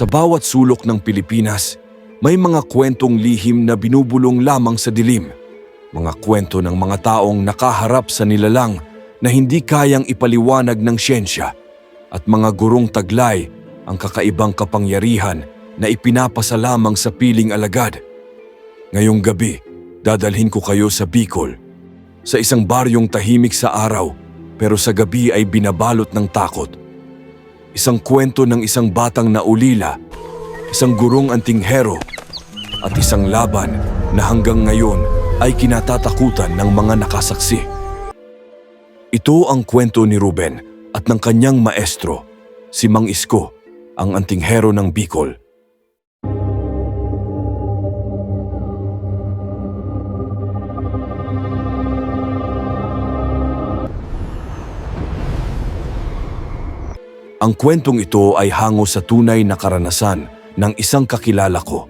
Sa bawat sulok ng Pilipinas, may mga kwentong lihim na binubulong lamang sa dilim. Mga kwento ng mga taong nakaharap sa nilalang na hindi kayang ipaliwanag ng siyensya at mga gurong taglay ang kakaibang kapangyarihan na ipinapasa lamang sa piling alagad. Ngayong gabi, dadalhin ko kayo sa Bicol, sa isang baryong tahimik sa araw pero sa gabi ay binabalot ng takot. Isang kwento ng isang batang naulila, isang gurong antinghero, at isang laban na hanggang ngayon ay kinatatakutan ng mga nakasaksi. Ito ang kwento ni Ruben at ng kanyang maestro, si Mang Isko, ang antinghero ng Bicol. Ang kwentong ito ay hango sa tunay na karanasan ng isang kakilala ko.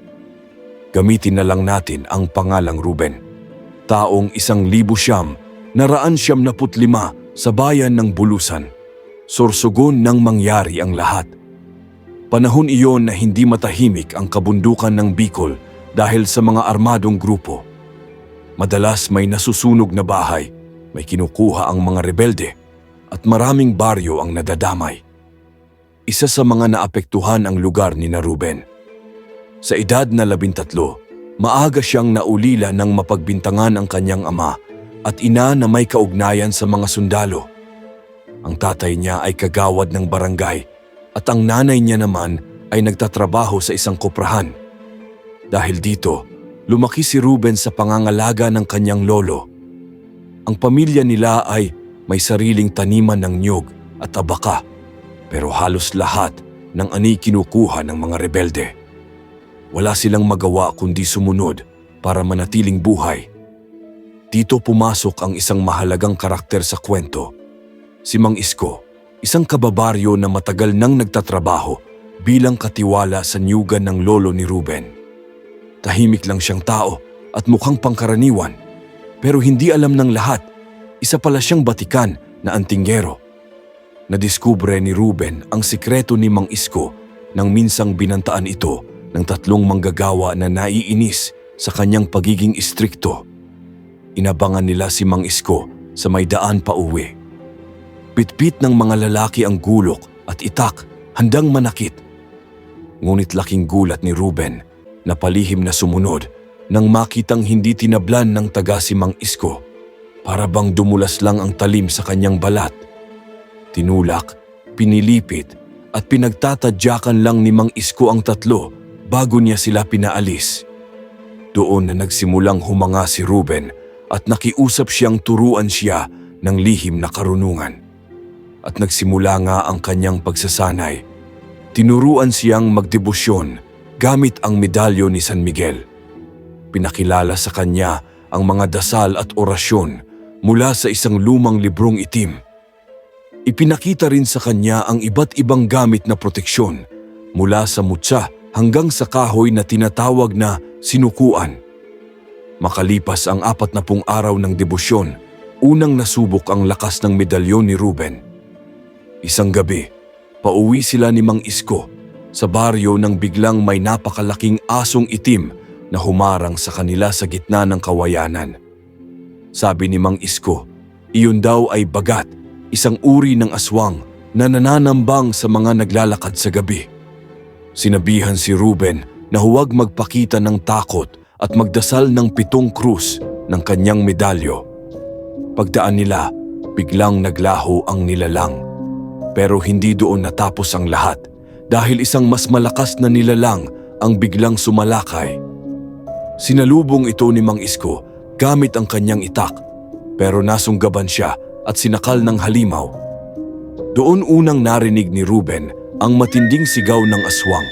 Gamitin na lang natin ang pangalang Ruben. Taong isang libo siyam, naraan siyam na putlima sa bayan ng Bulusan. Sorsogon nang mangyari ang lahat. Panahon iyon na hindi matahimik ang kabundukan ng Bicol dahil sa mga armadong grupo. Madalas may nasusunog na bahay, may kinukuha ang mga rebelde, at maraming baryo ang nadadamay. Isa sa mga naapektuhan ang lugar ni na Ruben. Sa edad na labintatlo, maaga siyang naulila ng mapagbintangan ang kanyang ama at ina na may kaugnayan sa mga sundalo. Ang tatay niya ay kagawad ng barangay at ang nanay niya naman ay nagtatrabaho sa isang koprahan. Dahil dito, lumaki si Ruben sa pangangalaga ng kanyang lolo. Ang pamilya nila ay may sariling taniman ng nyog at abaka pero halos lahat ng ani kinukuha ng mga rebelde. Wala silang magawa kundi sumunod para manatiling buhay. Dito pumasok ang isang mahalagang karakter sa kwento. Si Mang Isko, isang kababaryo na matagal nang nagtatrabaho bilang katiwala sa niyugan ng lolo ni Ruben. Tahimik lang siyang tao at mukhang pangkaraniwan. Pero hindi alam ng lahat, isa pala siyang batikan na antinggero nadiskubre ni Ruben ang sikreto ni Mang Isko nang minsang binantaan ito ng tatlong manggagawa na naiinis sa kanyang pagiging istrikto. Inabangan nila si Mang Isko sa may daan pa uwi. Pitpit ng mga lalaki ang gulok at itak handang manakit. Ngunit laking gulat ni Ruben na palihim na sumunod nang makitang hindi tinablan ng taga si Mang Isko. Para bang dumulas lang ang talim sa kanyang balat Tinulak, pinilipit at pinagtatadyakan lang ni Mang Isko ang tatlo bago niya sila pinaalis. Doon na nagsimulang humanga si Ruben at nakiusap siyang turuan siya ng lihim na karunungan. At nagsimula nga ang kanyang pagsasanay. Tinuruan siyang magdebosyon gamit ang medalyo ni San Miguel. Pinakilala sa kanya ang mga dasal at orasyon mula sa isang lumang librong itim Ipinakita rin sa kanya ang iba't ibang gamit na proteksyon mula sa mutsa hanggang sa kahoy na tinatawag na sinukuan. Makalipas ang apat na pung araw ng debosyon, unang nasubok ang lakas ng medalyon ni Ruben. Isang gabi, pauwi sila ni Mang Isko sa baryo nang biglang may napakalaking asong itim na humarang sa kanila sa gitna ng kawayanan. Sabi ni Mang Isko, iyon daw ay bagat isang uri ng aswang na nananambang sa mga naglalakad sa gabi. Sinabihan si Ruben na huwag magpakita ng takot at magdasal ng pitong krus ng kanyang medalyo. Pagdaan nila, biglang naglaho ang nilalang. Pero hindi doon natapos ang lahat dahil isang mas malakas na nilalang ang biglang sumalakay. Sinalubong ito ni Mang Isko gamit ang kanyang itak pero nasunggaban siya at sinakal ng halimaw. Doon unang narinig ni Ruben ang matinding sigaw ng aswang.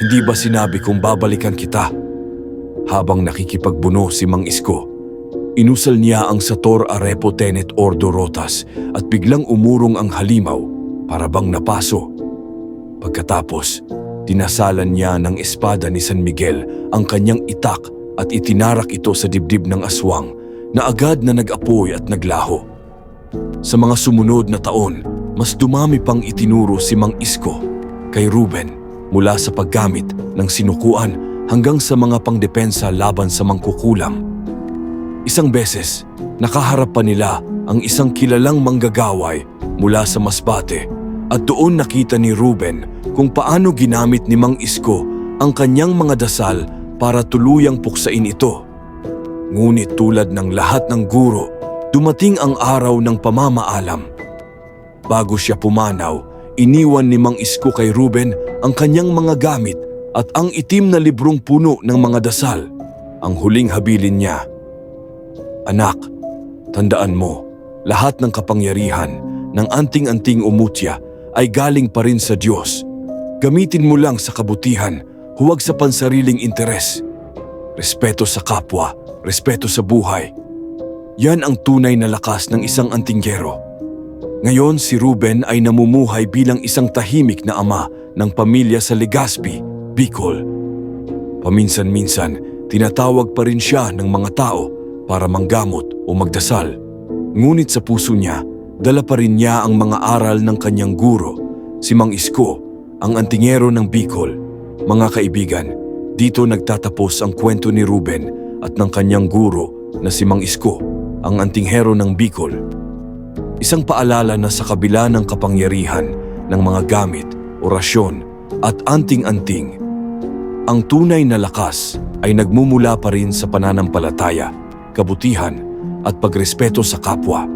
Hindi ba sinabi kong babalikan kita? Habang nakikipagbuno si Mang Isko, inusal niya ang Sator Arepo Tenet Ordo Rotas at biglang umurong ang halimaw para bang napaso. Pagkatapos, dinasalan niya ng espada ni San Miguel ang kanyang itak at itinarak ito sa dibdib ng aswang na agad na nag-apoy at naglaho. Sa mga sumunod na taon, mas dumami pang itinuro si Mang Isko kay Ruben mula sa paggamit ng sinukuan hanggang sa mga pangdepensa laban sa mangkukulam. Isang beses, nakaharap pa nila ang isang kilalang manggagaway mula sa Masbate at doon nakita ni Ruben kung paano ginamit ni Mang Isko ang kanyang mga dasal para tuluyang puksain ito. Ngunit tulad ng lahat ng guro, dumating ang araw ng pamamaalam. Bago siya pumanaw, iniwan ni Mang Isko kay Ruben ang kanyang mga gamit at ang itim na librong puno ng mga dasal. Ang huling habilin niya, Anak, tandaan mo, lahat ng kapangyarihan ng anting-anting umutya ay galing pa rin sa Diyos. Gamitin mo lang sa kabutihan, huwag sa pansariling interes. Respeto sa kapwa, respeto sa buhay. Yan ang tunay na lakas ng isang antinggero. Ngayon si Ruben ay namumuhay bilang isang tahimik na ama ng pamilya sa Legazpi, Bicol. Paminsan-minsan, tinatawag pa rin siya ng mga tao para manggamot o magdasal. Ngunit sa puso niya, dala pa rin niya ang mga aral ng kanyang guro, si Mang Isko, ang antingero ng Bicol. Mga kaibigan, dito nagtatapos ang kwento ni Ruben at ng kanyang guro na si Mang Isko, ang antinghero ng Bicol. Isang paalala na sa kabila ng kapangyarihan ng mga gamit, orasyon at anting-anting, ang tunay na lakas ay nagmumula pa rin sa pananampalataya, kabutihan at pagrespeto sa kapwa.